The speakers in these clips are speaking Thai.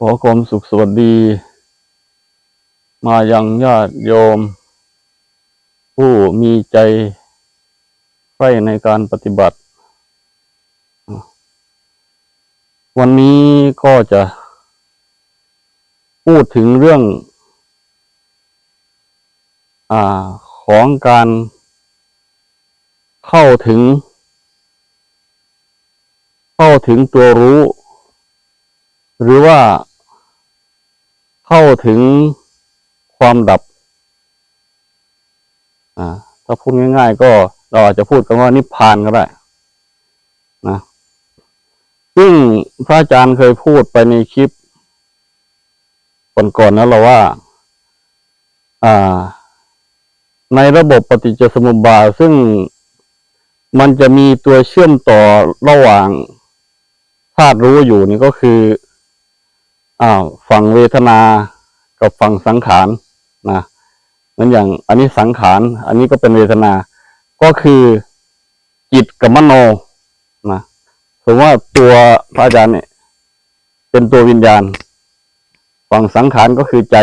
ขอความสุขสวัสดี มายังญาติโยม ผู้มีใจใคร่ในการปฏิบัติ วันนี้ก็จะพูดถึงเรื่องอของการเข้าถึง เข้าถึงตัวรู้ หรือว่าเข้าถึงความดับ อ่า ถ้าพูดง่าย ๆ ก็เราอาจจะพูดกันว่านิพพานก็ได้นะซึ่งพระอาจารย์เคยพูดไปในคลิปก่อนๆนะเราว่า อ่า ในระบบปฏิจจสมุปบาทซึ่งมันจะมีตัวเชื่อมต่อระหว่างธาตุรู้อยู่นี่ก็คือ อ่าฝั่งเวทนากับฝั่งสังขารนะนั้นอย่างอันนี้สังขาร อันนี้ก็เป็นเวทนา ก็คือจิตกับมโนนะผมว่าตัวพระอาจารย์เนี่ยเป็นตัววิญญาณ ฝั่งสังขารก็คือใจ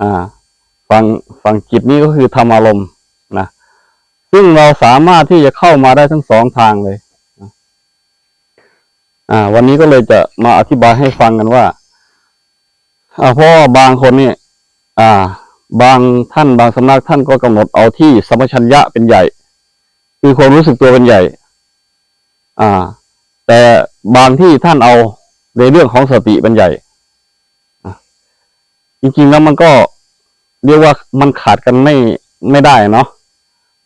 อ่า ฝั่งฝั่งจิตนี้ก็คือธรรมอารมณ์นะ ซึ่งเราสามารถที่จะเข้ามาได้ทั้งสองทางเลย อ่า วันนี้ก็เลยจะมาอธิบายให้ฟังกันว่าอ่าเพราะบางคนเนี่ย อ่า บางท่านบางสำนักท่านก็กำหนดเอาที่สมชัญญะเป็นใหญ่ คือความรู้สึกตัวเป็นใหญ่ อ่า แต่บางที่ท่านเอาในเรื่องของสติเป็นใหญ่อะจริงๆแล้วมันก็เรียกว่ามันขาดกันไม่ไม่ได้เนาะ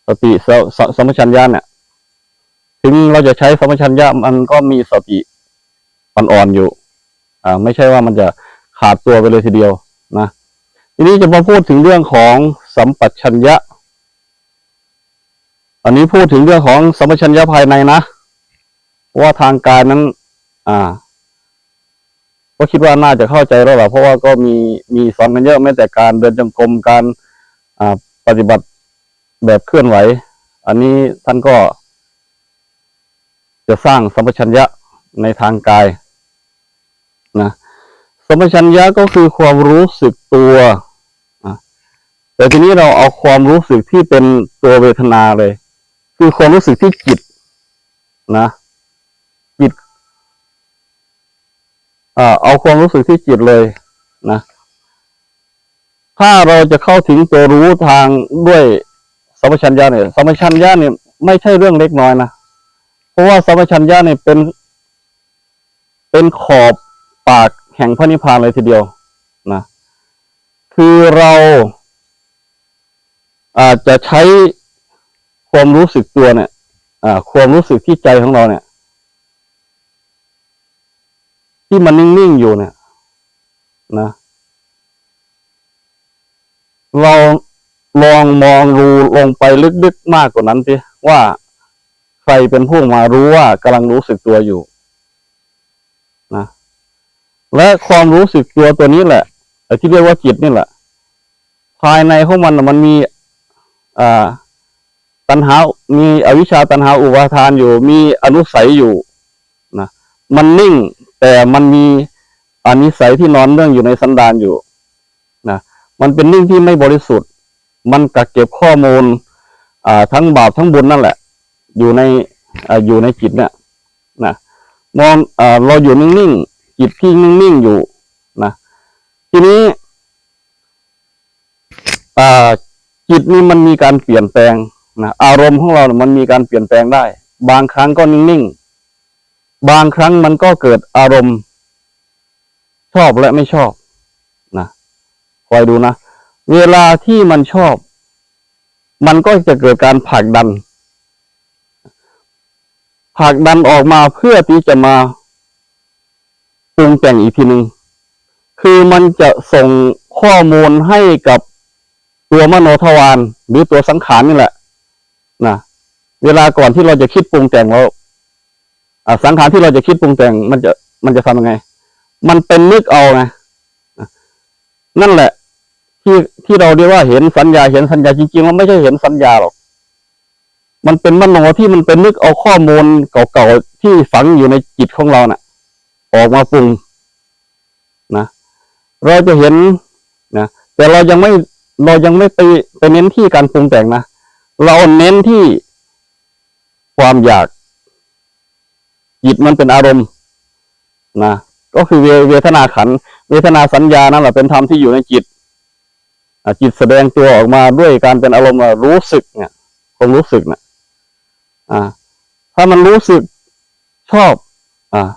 สติสสมชัญญะเนี่ย ถึงเราจะใช้สมชัญญะมันก็มีสติ อ่อนๆอยู่ อ่า ไม่ใช่ว่ามันจะขาดตัวไปเลยทีเดียวนะทีนี้จะมาพูดถึงเรื่องของสัมปชัญญะ อันนี้พูดถึงเรื่องของสัมปชัญญะภายในนะเพราะว่าทางกายนั้น อ่า ก็คิดว่าน่าจะเข้าใจแล้วแหละเพราะว่าก็มีมีสอนกันเยอะแม้แต่การเดินจงกรมการอ่าปฏิบัติแบบเคลื่อนไหว อันนี้ท่านก็จะสร้างสัมปชัญญะในทางกาย นะสัมชัญญะก็คือความรู้สึกตัวอะแต่ทีนี้เราเอาความรู้สึกที่เป็นตัวเวทนาเลย คือความรู้สึกที่จิตนะจิตอเอาความรู้สึกที่จิตเลยนะถ้าเราจะเข้าถึงตัวรู้ทางด้วยสัมปชัญญะเนี่ยสัมปชัญญะเนี่ยไม่ใช่เรื่องเล็กน้อยนะเพราะว่าสัมปชัญญะเนี่ยเป็น เป็นขอบ ปากแห่งพระนิพพานเลยทีเดียวนะคือเราอาจจะใช้ความรู้สึกตัวเนี่ยความรู้สึกที่ใจของเราเนี่ย ที่มันนิ่งๆอยู่เนี่ยนะเราลองมองดูลงไปลึกๆมากกว่านั้นสิว่าใครเป็นผู้มารู้ว่ากำลังรู้สึกตัวอยู่ และความรู้สึกตัวตัวนี้แหละไอ้ที่เรียกว่าจิตนี่แหละ ภายในของมันมันมีอ่าตัณหา มีอวิชชาตัณหาอุปาทานอยู่ มีอนุสัยอยู่นะมันนิ่ง แต่มันมีอนิสัยที่นอนเรื่องอยู่ในสันดานอยู่นะมันเป็นนิ่งที่ไม่บริสุทธิ์ มันกักเก็บข้อมูลอ่าทั้งบาปทั้งบุญนั่นแหละ อยู่ในอ่าอยู่ในจิตเนี่ยนะมองอ่าเราอยู่นิ่งๆ จิตที่นิ่งๆอยู่นะทีนี้จิตนี่มันมีการเปลี่ยนแปลงนะอารมณ์ของเราเนี่ยมันมีการเปลี่ยนแปลงได้ บางครั้งก็นิ่งๆ บางครั้งมันก็เกิดอารมณ์ ชอบและไม่ชอบนะคอยดูนะ เวลาที่มันชอบ มันก็จะเกิดการผลักดันผลักดันออกมาเพื่อที่จะมา ปรุงแต่งอีกทีหนึ่งคือมันจะส่งข้อมูลให้กับตัวมโนทวารหรือตัวสังขารนี่แหละนะเวลาก่อนที่เราจะคิดปรุงแต่งเราอะสังขารที่เราจะคิดปรุงแต่ง มันจะมันจะทำยังไง มันเป็นนึกเอาไงนั่นแหละ ที่ที่เราเรียกว่าเห็นสัญญาเห็นสัญญาจริงๆมันไม่ใช่เห็นสัญญาหรอกมันเป็นมโนที่มันเป็นนึกเอาข้อมูลเก่าๆที่ฝังอยู่ในจิตของเราน่ะ ออกมาปรุงนะ เราจะเห็นนะแต่เรายังไม่เรายังไม่ไปไปเน้นที่การปรุงแต่งนะเราเน้นที่ความอยากจิตมันเป็นอารมณ์นะก็คือเวทนาขัน เวทนาสัญญานั่นแหละเป็นธรรมที่อยู่ในจิตอจิตแสดงตัวออกมาด้วยการเป็นอารมณ์รู้สึกเนี่ยความรู้สึกนี่ยอ่าถ้ามันรู้สึกชอบ อ่า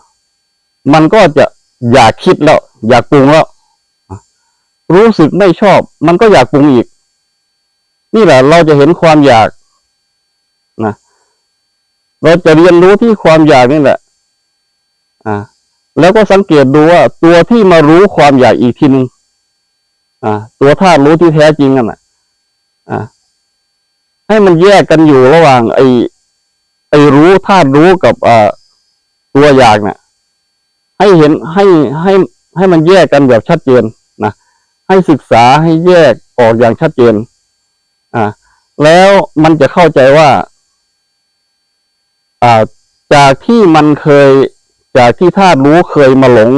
มันก็จะอยากคิดแล้ว อยากปรุงแล้ว รู้สึกไม่ชอบ มันก็อยากปรุงอีก นี่แหละเราจะเห็นความอยากนะเราจะเรียนรู้ที่ความอยากนี่แหละ อ่า แล้วก็สังเกตดูว่า ตัวที่มารู้ความอยากอีกทีนึงอ่า ตัวธาตุรู้ที่แท้จริงนั่นแหละอ่า ให้มันแยกกันอยู่ระหว่าง ไอไอรู้ธาตุรู้กับอ่าตัวอยากเนี่ย ให้เห็นให้ให้ให้มันแยกกันแบบชัดเจนนะให้ศึกษาให้แยกออกอย่างชัดเจน อ่า แล้วมันจะเข้าใจว่า อ่า จากที่มันเคย จากที่ธาตุรู้เคยมาหลง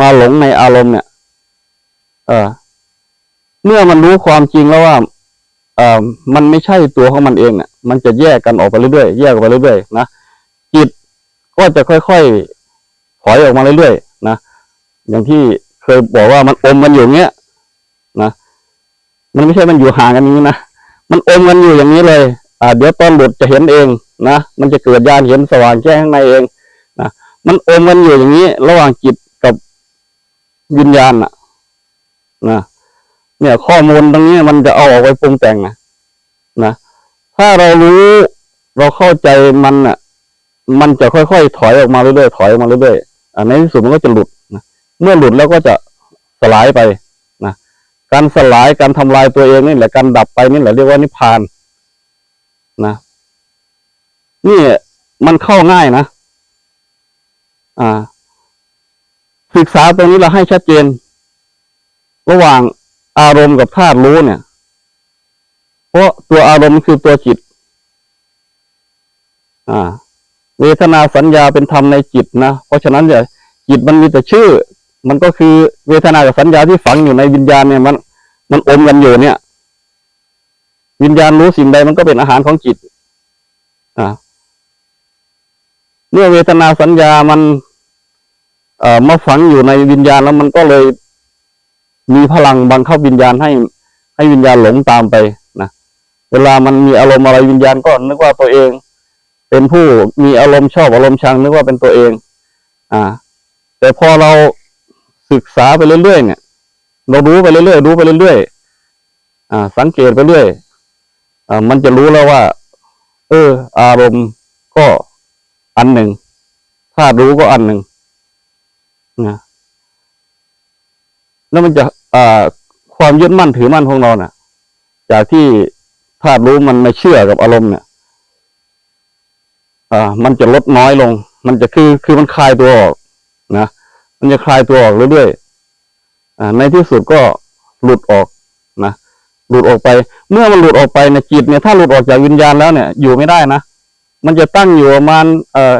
มาหลงในอารมณ์เนี่ย เออเมื่อมันรู้ความจริงแล้วว่าเอ่อมันไม่ใช่ตัวของมันเองเนี่ยมันจะแยกกันออกไปเรื่อยๆแยกออกไปเรื่อยๆนะจิตก็จะค่อยๆ อยออกมาเรื่อยๆนะอย่างที่เคยบอกว่ามันอมกันอยู่เงี้ยนะมันไม่ใช่มันอยู่ห่างกันอย่างนี้นะมันอมกันอยู่อย่างนี้เลย อ่า เดี๋ยวตอนหลุดจะเห็นเองนะมันจะเกิดญาณเห็นสว่างแจ้งข้างในเองนะมันอมกันอยู่อย่างนี้ ระหว่างจิตกับวิญญาณน่ะนะเนี่ย ข้อมูลตรงนี้มันจะเอาออกไปปรุงแต่งนะนะถ้าเรารู้เราเข้าใจมันอะมันจะค่อยๆถอยออกมาเรื่อยๆถอยออกมาเรื่อยๆ ในที่สุดมันก็จะหลุดนะเมื่อหลุดแล้วก็จะสลายไปนะการสลายการทำลายตัวเองนี่แหละการดับไปนี่แหละเรียกว่านิพพานนะนี่มันเข้าง่ายนะอ่า ศึกษาตรงนี้เราให้ชัดเจน ระหว่างอารมณ์กับธาตุรู้เนี่ย เพราะตัวอารมณ์คือตัวจิต อ่า เวทนาสัญญาเป็นธรรมในจิตนะเพราะฉะนั้นเนี่ยจิตมันมีแต่ชื่อ มันก็คือเวทนากับสัญญาที่ฝังอยู่ในวิญญาณเนี่ยมัน มันอมกันอยู่เนี่ย วิญญาณรู้สิ่งใดมันก็เป็นอาหารของจิตอ่าเมื่อเวทนาสัญญามันเอ่อมาฝังอยู่ในวิญญาณแล้วมันก็เลย มีพลังบังคับวิญญาณให้ให้วิญญาณหลงตามไปนะเวลามันมีอารมณ์อะไรวิญญาณก็นึกว่าตัวเอง เป็นผู้มีอารมณ์ชอบอารมณ์ชังนึกว่าเป็นตัวเอง อ่า แต่พอเราศึกษาไปเรื่อยๆเนี่ย เรารู้ไปเรื่อยๆรู้ไปเรื่อยๆอ่า สังเกตไปเรื่อยอ่ามันจะรู้แล้วว่า เออ อารมณ์ก็อันหนึ่งธาตุรู้ก็อันหนึ่งนะแล้วมันจะอ่าความยึดมั่นถือมั่นของเราเนี่ยจากที่ธาตุรู้มันไม่เชื่อกับอารมณ์เนี่ย อ่ามันจะลดน้อยลง มันจะคือคือมันคลายตัวออกนะมันจะคลายตัวออกเรื่อยๆอ่าในที่สุดก็หลุดออกนะหลุดออกไป เมื่อมันหลุดออกไปในจิตเนี่ยถ้าหลุดออกจากวิญญาณแล้วเนี่ย อยู่ไม่ได้นะมันจะตั้งอยู่ประมาณเอ่อ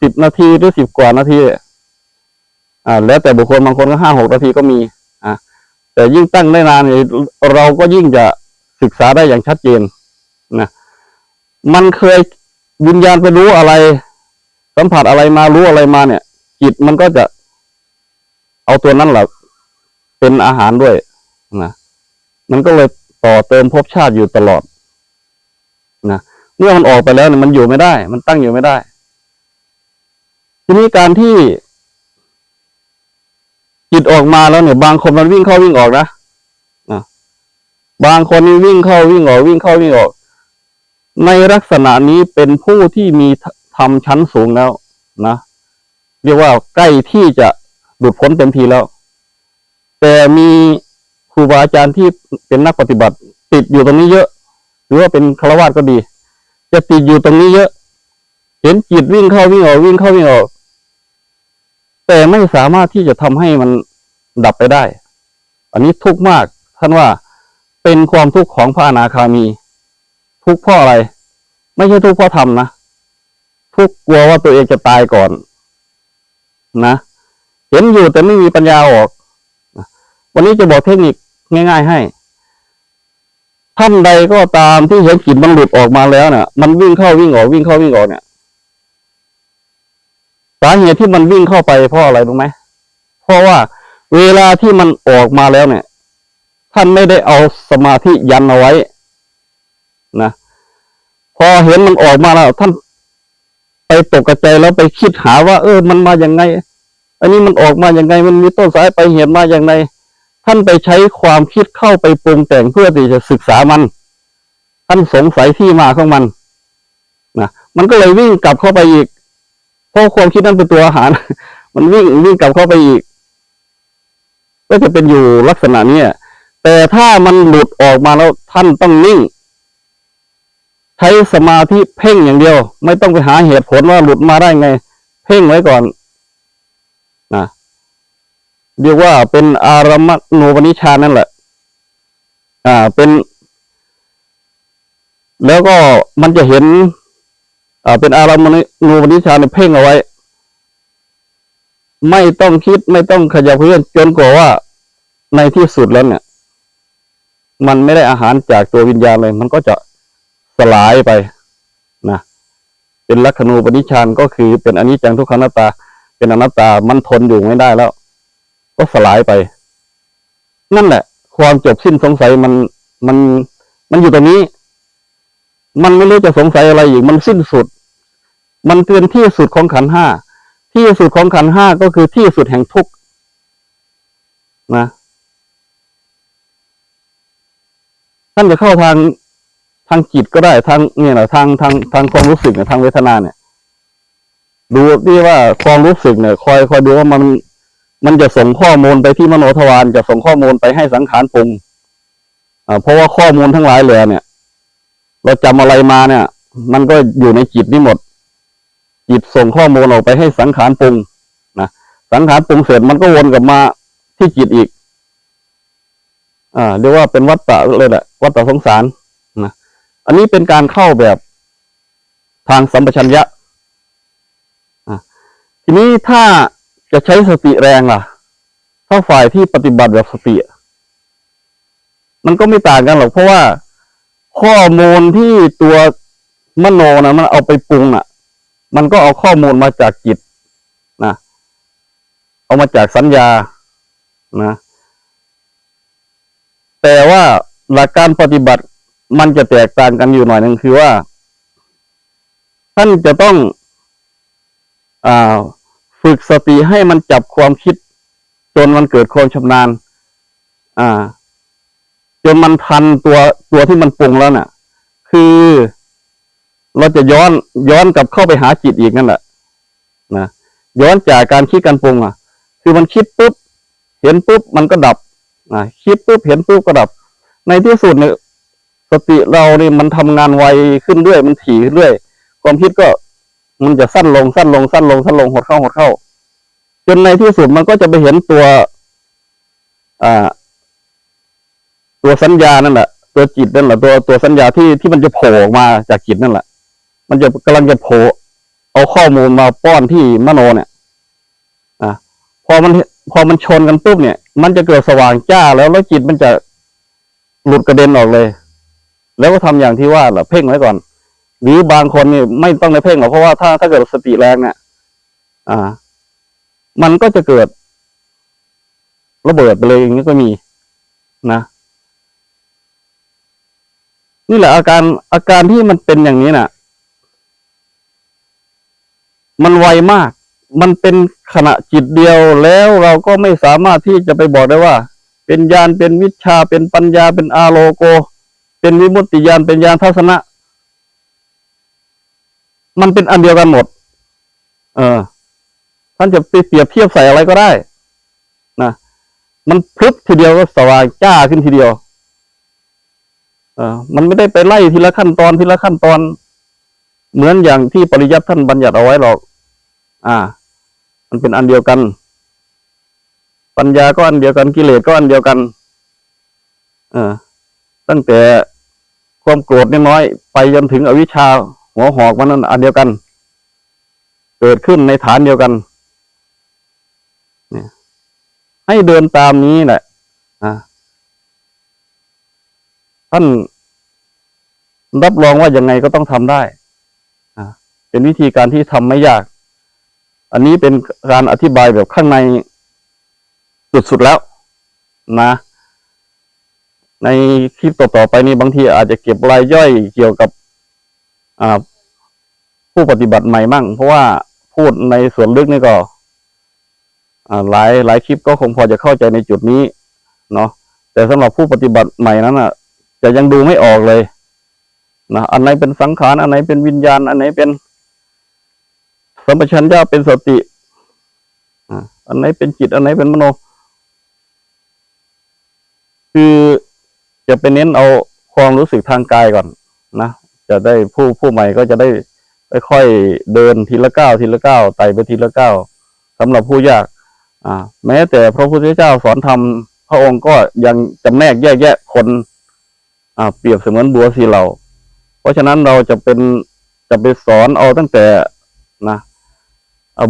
สิบนาทีหรือสิบกว่านาทีอ่าแล้วแต่บุคคลบางคนก็ห้าหกนาทีก็มีอ่าแต่ยิ่งตั้งได้นานเนี่ยเราก็ยิ่งจะศึกษาได้อย่างชัดเจนนะมันเคย วิญญาณไปรู้อะไร สัมผัสอะไรมารู้อะไรมาเนี่ย จิตมันก็จะ เอาตัวนั้นแหละเป็นอาหารด้วยนะมันก็เลยต่อเติมภพชาติอยู่ตลอดนะเมื่อมันออกไปแล้วเนี่ยมันอยู่ไม่ได้ มันตั้งอยู่ไม่ได้ ทีนี้การที่จิตออกมาแล้วเนี่ย บางคนมันวิ่งเข้าวิ่งออกนะนะบางคนนี่วิ่งเข้าวิ่งออกวิ่งเข้าวิ่งออก ในลักษณะนี้เป็นผู้ที่มีทำชั้นสูงแล้วนะ เรียกว่าใกล้ที่จะหลุดพ้นเต็มทีแล้ว แต่มีครูบาอาจารย์ที่เป็นนักปฏิบัติ ติดอยู่ตรงนี้เยอะ หรือว่าเป็นฆราวาสก็ดี จะติดอยู่ตรงนี้เยอะ เห็นจิตวิ่งเข้าวิ่งออกวิ่งเข้าวิ่งออก แต่ไม่สามารถที่จะทำให้มันดับไปได้ อันนี้ทุกข์มากท่านว่าเป็นความทุกข์ของพระอนาคามี ทุกข์เพราะอะไร ไม่ใช่ทุกข์เพราะทำนะทุกข์กลัวว่าตัวเองจะตายก่อน นะเห็นอยู่แต่ไม่มีปัญญาออก วันนี้จะบอกเทคนิคง่าย ๆ ให้ ท่านใดก็ตามที่เห็นจิตมันหลุดออกมาแล้วเนี่ยมันวิ่งเข้าวิ่งออกวิ่งเข้าวิ่งออกเนี่ยสาเหตุที่มันวิ่งเข้าไปเพราะอะไรรู้ไหมเพราะว่าเวลาที่มันออกมาแล้วเนี่ย ท่านไม่ได้เอาสมาธิยันเอาไว้ นะพอเห็นมันออกมาแล้วท่านไปตกกระใจแล้วไปคิดหาว่า เออ มันมาอย่างไง อันนี้มันออกมาอย่างไง มันมีต้นสายไปลายเหตุมาอย่างไรท่านไปใช้ความคิดเข้าไปปรุงแต่งเพื่อที่จะศึกษามัน ท่านสงสัยที่มาของมันนะมันก็เลยวิ่งกลับเข้าไปอีกเพราะความคิดนั้นเป็นตัวอาหาร มันวิ่งวิ่งกลับเข้าไปอีก ก็จะเป็นอยู่ลักษณะเนี้ยแต่ถ้ามันหลุดออกมาแล้วท่านต้องนิ่ง ใช้สมาธิเพ่งอย่างเดียว ไม่ต้องไปหาเหตุผลว่าหลุดมาได้ไง เพ่งไว้ก่อนนะเรียกว่าเป็นอารมณูปนิชานั่นแหละ อ่าเป็น แล้วก็มันจะเห็น อ่า เป็นอารมณูปนิชานเพ่งเอาไว้ ไม่ต้องคิดไม่ต้องขยับเพื่อนจนกว่าว่าในที่สุดแล้วเนี่ย มันไม่ได้อาหารจากตัววิญญาณเลย มันก็จะ สลายไปนะเป็นลักขณูปนิชานก็คือเป็นอนิจจังทุกขังนัตตา เป็นอนัตตามันทนอยู่ไม่ได้แล้ว ก็สลายไป นั่นแหละ ความจบสิ้นสงสัยมันมันมันอยู่ตรงนี้ มันไม่รู้จะสงสัยอะไรอีกมันสิ้นสุด มันเป็นที่สุดของขันห้าที่สุดของขันห้าก็คือที่สุดแห่งทุกข์นะท่านจะเข้าทาง ทางจิตก็ได้ทางเนี่ยนะทางทางทางความรู้สึกเนี่ยทางเวทนาเนี่ย ดูที่ว่าความรู้สึกเนี่ย คอยคอยดูว่ามันมันจะส่งข้อมูลไปที่มโนทวารจะส่งข้อมูลไปให้สังขารปรุงอ่าเพราะว่าข้อมูลทั้งหลายเหลยเนี่ย เราจำอะไรมาเนี่ย มันก็อยู่ในจิตนี่หมด จิตส่งข้อมูลออกไปให้สังขารปรุงนะสังขารปรุงเสร็จมันก็วนกลับมาที่จิตอีก อ่าเรียกว่าเป็นวัฏฏะเลยแหละวัฏฏะสงสาร อันนี้เป็นการเข้าแบบทางสัมปชัญญะอะทีนี้ถ้าจะใช้สติแรงล่ะ ถ้าฝ่ายที่ปฏิบัติแบบสติ มันก็ไม่ต่างกันหรอก เพราะว่าข้อมูลที่ตัวมโนนะมันเอาไปปรุงอะ มันก็เอาข้อมูลมาจากจิตนะเอามาจากสัญญานะ แต่ว่าหลักการปฏิบัติ มันจะแตกต่างกันอยู่หน่อยหนึ่งคือว่า ท่านจะต้องอฝึกสติให้มันจับความคิด จนมันเกิดความชำนาญ อ่า จนมันทันตัวตัวที่มันปรุงแล้วน่ะ คือเราจะย้อนย้อนกลับเข้าไปหาจิตอีกนั่นแหละนะย้อนจากการคิดการปรุงอะ คือมันคิดปุ๊บเห็นปุ๊บมันก็ดับอ่าคิดปุ๊บเห็นปุ๊บก็ดับ ในที่สุดเนี่ย สติเราเนี่ยมันทำงานไวขึ้นเรื่อยมันถี่ขึ้นเรื่อยความคิดก็มันจะสั้นลงสั้นลงสั้นลงสั้นลงหดเข้าหดเข้า จนในที่สุดมันก็จะไปเห็นตัว อ่า ตัวสัญญานั่นแหละตัวจิตนั่นแหละตัวตัวสัญญาที่ที่มันจะโผล่ออกมาจากจิตนั่นแหละ มันจะกำลังจะโผล่เอาข้อมูลมาป้อนที่มโนเนี่ย อะพอมันพอมันชนกันปุ๊บเนี่ย มันจะเกิดสว่างจ้าแล้วแล้วจิตมันจะหลุดกระเด็นออกเลย แล้วก็ทำอย่างที่ว่าแหละเพ่งไว้ก่อน หรือบางคนนี่ไม่ต้องในเพ่งหรอกเพราะว่าถ้าถ้าเกิดสติแรงเนี่ยอ่า มันก็จะเกิดระเบิดไปเลยอย่างนี้ก็มีนะนี่แหละอาการอาการที่มันเป็นอย่างนี้น่ะ มันไวมาก มันเป็นขณะจิตเดียวแล้วเราก็ไม่สามารถที่จะไปบอกได้ว่า เป็นญาณเป็นวิชาเป็นปัญญาเป็นอาโลโก เป็นวิมุตติญาณเป็นญาณทัศนะ มันเป็นอันเดียวกันหมด เออ ท่านจะไปเปรียบเทียบใส่อะไรก็ได้นะมันพลึบทีเดียวก็สว่างจ้าขึ้นทีเดียว เออ มันไม่ได้ไปไล่ทีละขั้นตอนทีละขั้นตอน เหมือนอย่างที่ปริยัติท่านบัญญัติเอาไว้หรอก อ่า มันเป็นอันเดียวกัน ปัญญาก็อันเดียวกันกิเลสก็อันเดียวกัน เออ ตั้งแต่ความโกรธน้อยๆไปจนถึงอวิชชาหัวหอกมันนั้นอันเดียวกัน เกิดขึ้นในฐานเดียวกันเนี่ยให้เดินตามนี้แหละท่านรับรองว่ายังไงก็ต้องทำได้อเป็นวิธีการที่ทำไม่ยาก อันนี้เป็นการอธิบายแบบข้างในสุดๆแล้วนะ ในคลิปต่อๆไปนี้บางทีอาจจะเก็บรายย่อยเกี่ยวกับผู้ปฏิบัติใหม่มั่ง เพราะว่าพูดในส่วนลึกนี่ก็หลายหลายคลิปก็คงพอจะเข้าใจในจุดนี้เนาะแต่สำหรับผู้ปฏิบัติใหม่นั้นอะ จะยังดูไม่ออกเลยนะอันไหนเป็นสังขารอันไหนเป็นวิญญาณ อันไหนเป็นสัมปชัญญะเป็นสติอันไหนเป็นจิต อันไหนเป็นมโน คือ จะไปเน้นเอาความรู้สึกทางกายก่อนนะจะได้ผู้ผู้ใหม่ก็จะได้ค่อยๆเดินทีละก้าวทีละก้าวไต่ไปทีละก้าวสำหรับผู้ยาก อ่า แม้แต่พระพุทธเจ้าสอนธรรมพระองค์ก็ยังจำแนกแยกแยะคน อ่า เปรียบเสมือนบัวสีเหล่า เพราะฉะนั้นเราจะเป็นจะไปสอนเอาตั้งแต่นะ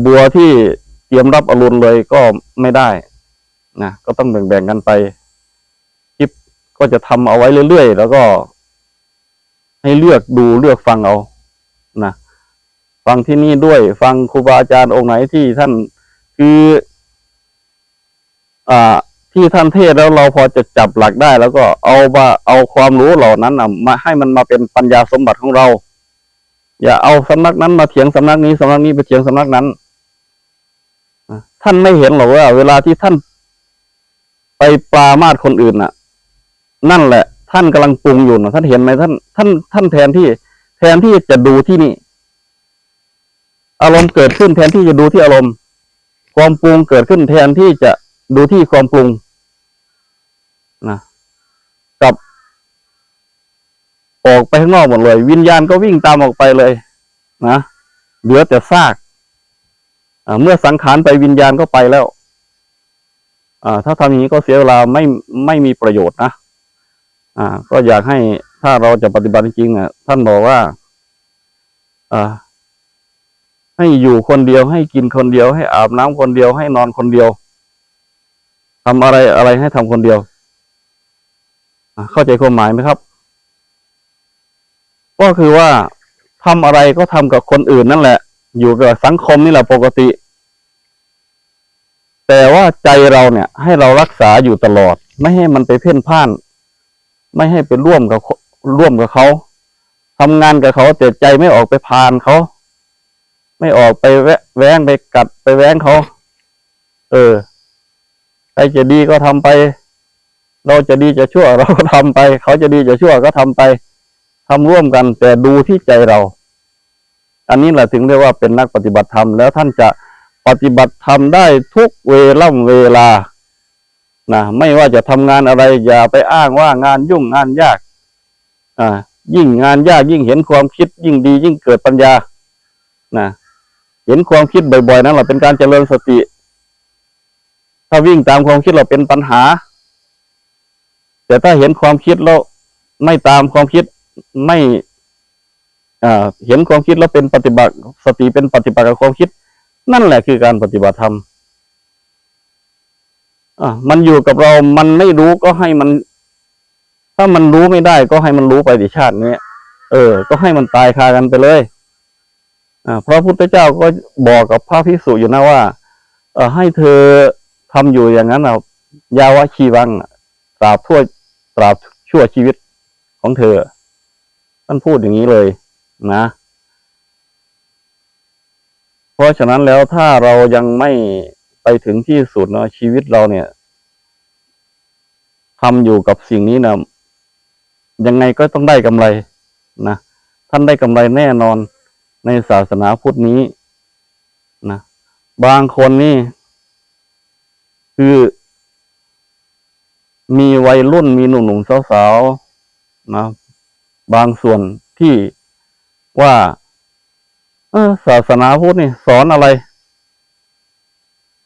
บัวที่เตรียมรับอรุณเลยก็ไม่ได้นะก็ต้องแบ่งๆกันไป ก็จะทำเอาไว้เรื่อยๆ แล้วก็ ให้เลือกดูเลือกฟังเอานะฟังที่นี่ด้วยฟังครูบาอาจารย์องค์ไหนที่ท่านคือ อ่า ที่ท่านเทศแล้วเราพอจะจับหลักได้ แล้วก็เอามาเอาความรู้เหล่านั้นนะมาให้มันมาเป็นปัญญาสมบัติของเรา อย่าเอาสำนักนั้นมาเถียงสำนักนี้สำนักนี้ไปเถียงสำนักนั้นท่านไม่เห็นหรอกว่า เวลาที่ท่านไปปรามาสคนอื่นน่ะ นั่นแหละ ท่านกำลังปรุงอยู่นะท่านเห็นไหมท่านท่านท่านแทนที่ แทนที่จะดูที่นี่ อารมณ์เกิดขึ้นแทนที่จะดูที่อารมณ์ ความปรุงเกิดขึ้นแทนที่จะดูที่ความปรุงนะกับ ออกไปข้างนอกหมดเลย วิญญาณก็วิ่งตามออกไปเลย นะเหลือแต่ซากเมื่อสังขารไปวิญญาณก็ไปแล้วอ่าถ้าทำอย่างนี้ก็เสียเวลาไม่ไม่มีประโยชน์นะ อ่า ก็อยากให้ถ้าเราจะปฏิบัติจริงอะ ท่านบอกว่าอ่าให้อยู่คนเดียว ให้กินคนเดียว ให้อาบน้ำคนเดียว ให้นอนคนเดียวทำอะไรอะไรให้ทำคนเดียวเข้าใจความหมายไหมครับ ก็คือว่าทำอะไรก็ทำกับคนอื่นนั่นแหละ อยู่กับสังคมนี่แหละปกติ แต่ว่าใจเราเนี่ย ให้เรารักษาอยู่ตลอด ไม่ให้มันไปเพ่นพ่าน ไม่ให้ไปร่วมกับร่วมกับเขาทำงานกับเขาแต่ใจไม่ออกไปพานเขา ไม่ออกไปแวะแว้งไปกัดไปแว้งเขา เออใครจะดีก็ทำไป เราจะดีจะชั่วเราก็ทำไป เขาจะดีจะชั่วก็ทำไปทำร่วมกัน แต่ดูที่ใจเรา อันนี้แหละถึงเรียกว่าเป็นนักปฏิบัติธรรมแล้วท่านจะปฏิบัติธรรมได้ทุกเวล่ำเวลา นะไม่ว่าจะทำงานอะไร อย่าไปอ้างว่างานยุ่งงานยาก อ่า ยิ่งงานยากยิ่งเห็นความคิด ยิ่งดี ยิ่งเกิดปัญญานะเห็นความคิดบ่อยๆ นั้นแหละเป็นการเจริญสติ ถ้าวิ่งตามความคิดเราเป็นปัญหา แต่ถ้าเห็นความคิดแล้วไม่ตามความคิดไม่อ่าเห็นความคิดแล้วเป็นปฏิบัติ สติเป็นปฏิบัติกับความคิด นั่นแหละคือการปฏิบัติธรรม อ่ามันอยู่กับเรา มันไม่รู้ก็ให้มัน ถ้ามันรู้ไม่ได้ก็ให้มันรู้ไปดิชาตินี้เออ ก็ให้มันตายคากันไปเลย อ่าพระพุทธเจ้าก็บอกกับพระภิกษุอยู่นะว่า เออให้เธอทำอยู่อย่างนั้นอะยาวะชีวังตราบทั่วตราบชั่วชีวิตของเธอ ท่านพูดอย่างนี้เลยนะ เพราะฉะนั้นแล้วถ้าเรายังไม่ ไปถึงที่สุดเนาะชีวิตเราเนี่ยทำอยู่กับสิ่งนี้นะยังไงก็ต้องได้กำไรนะท่านได้กำไรแน่นอนในศาสนาพุทธนี้นะบางคนนี่ คือ มีวัยรุ่นมีหนุ่มๆสาวๆนะบางส่วนที่ว่าศาสนาพุทธนี่ สอนอะไร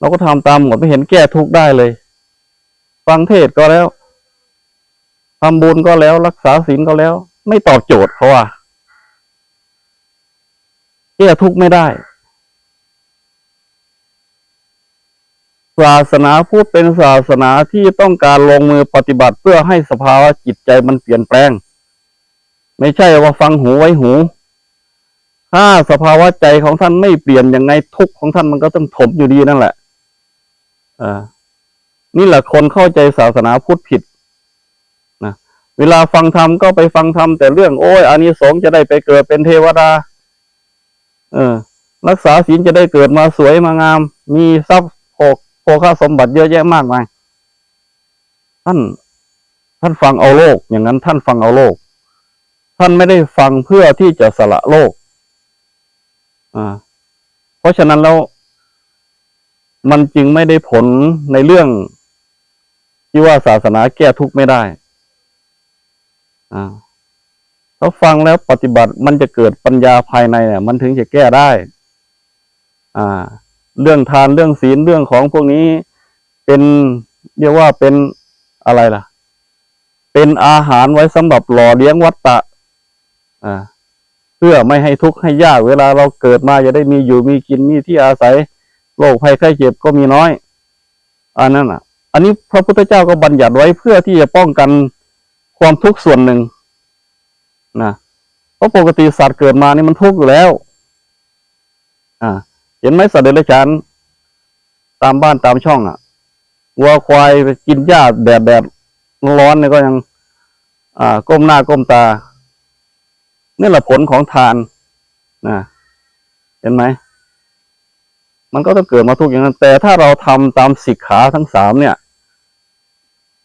เราก็ทำตามหมดไม่เห็นแก้ทุกข์ได้เลย ฟังเทศก็แล้วทำบุญก็แล้วรักษาศีลก็แล้ว ไม่ตอบโจทย์เขาว่าแก้ทุกข์ไม่ได้ศาสนาพุทธเป็นศาสนาที่ต้องการลงมือปฏิบัติเพื่อให้สภาวะจิตใจมันเปลี่ยนแปลง ไม่ใช่ว่าฟังหูไว้หู ถ้าสภาวะใจของท่านไม่เปลี่ยนยังไงทุกข์ของท่านมันก็ต้องถมอยู่ดีนั่นแหละ อ่านี่แหละคนเข้าใจศาสนาพุทธผิดนะเวลาฟังธรรมก็ไปฟังธรรมแต่เรื่องโอ้ยอานิสงส์จะได้ไปเกิดเป็นเทวดา เออ รักษาศีลจะได้เกิดมาสวยมางาม มีทรัพย์โภคโภคสมบัติเยอะแยะมากมายท่าน ท่านฟังเอาโลก อย่างนั้นท่านฟังเอาโลก ท่านไม่ได้ฟังเพื่อที่จะสละโลก อ่า เพราะฉะนั้นแล้ว มันจึงไม่ได้ผลในเรื่อง ที่ว่าศาสนาแก้ทุกข์ไม่ได้ อ่าถ้าฟังแล้วปฏิบัติมันจะเกิดปัญญาภายในเนี่ย มันถึงจะแก้ได้ อ่า เรื่องทานเรื่องศีลเรื่องของพวกนี้ เป็นเรียกว่าเป็นอะไรล่ะ เป็นอาหารไว้สำหรับหล่อเลี้ยงวัตตะ อ่า เพื่อไม่ให้ทุกข์ให้ยาก เวลาเราเกิดมาจะได้มีอยู่มีกินมีที่อาศัย โรคภัยไข้เจ็บก็มีน้อย อันนั้นอะ อันนี้พระพุทธเจ้าก็บัญญัติไว้เพื่อที่จะป้องกันความทุกข์ส่วนหนึ่งนะเพราะปกติสัตว์เกิดมานี่มันทุกข์อยู่แล้ว อ่า เห็นไหมสัตว์เดรัจฉานตามบ้านตามช่องอะวัวควายไปกินหญ้าแดดแดดร้อนเนี่ยก็ยัง อ่า ก้มหน้าก้มตานี่แหละผลของทานนะเห็นไหม มันก็ต้องเกิดมาทุกอย่างนั้น แต่ถ้าเราทำตามสิกขาทั้งสามเนี่ย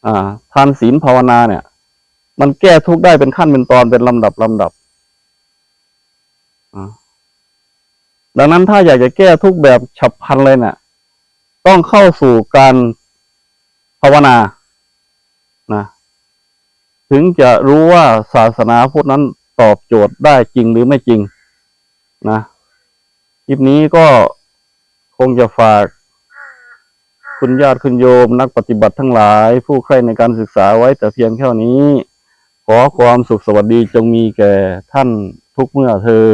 อ่า ทานศีลภาวนาเนี่ย มันแก้ทุกได้เป็นขั้นเป็นตอนเป็นลำดับลำดับอ่าดังนั้นถ้าอยากจะแก้ทุกแบบฉับพลันเลยเนี่ยต้องเข้าสู่การภาวนานะถึงจะรู้ว่าศาสนาพุทธนั้นตอบโจทย์ได้จริงหรือไม่จริง นะคลิปนี้ก็ คงจะฝาก คุณญาติคุณโยมนักปฏิบัติทั้งหลาย ผู้ใคร่ในการศึกษาไว้แต่เพียงแค่นี้ ขอความสุขสวัสดีจงมีแก่ท่านทุกเมื่อเธอ